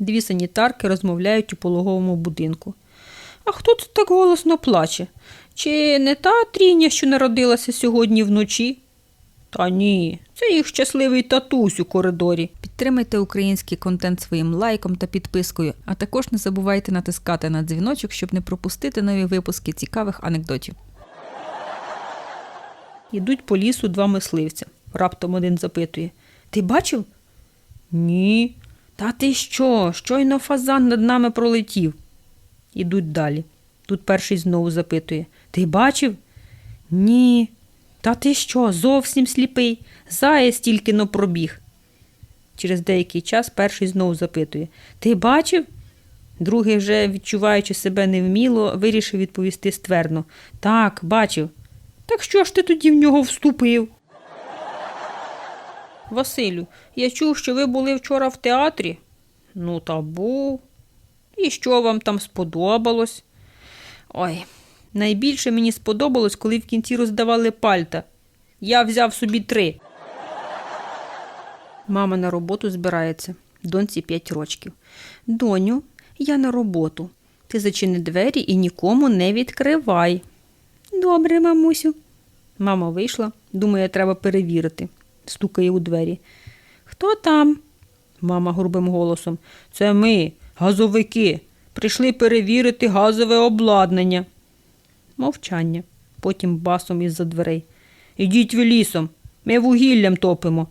Дві санітарки розмовляють у пологовому будинку. А хто тут так голосно плаче? Чи не та тріня, що народилася сьогодні вночі? Та ні, це їх щасливий татусь у коридорі. Підтримайте український контент своїм лайком та підпискою, а також не забувайте натискати на дзвіночок, щоб не пропустити нові випуски цікавих анекдотів. Ідуть по лісу два мисливця. Раптом один запитує: Ти бачив? Ні. Та ти що? Щойно фазан над нами пролетів. Ідуть далі. Тут перший знову запитує: Ти бачив? Ні. Та ти що, зовсім сліпий? Заєць тільки но пробіг. Через деякий час перший знову запитує: Ти бачив? Другий, вже відчуваючи себе невміло, вирішив відповісти ствердно: Так, бачив. Так що ж ти тоді в нього вступив? Василю, я чув, що ви були вчора в театрі. Ну, та був. І що вам там сподобалось? Ой, найбільше мені сподобалось, коли в кінці роздавали пальта. Я взяв собі три. Мама на роботу збирається. Доньці п'ять рочків. Доню, я на роботу. Ти зачини двері і нікому не відкривай. Добре, мамусю. Мама вийшла, думає, треба перевірити. Стукає у двері. Хто там? Мама грубим голосом. Це ми, газовики. Прийшли перевірити газове обладнання. Мовчання. Потім басом із-за дверей. Ідіть ви лісом. Ми вугіллям топимо.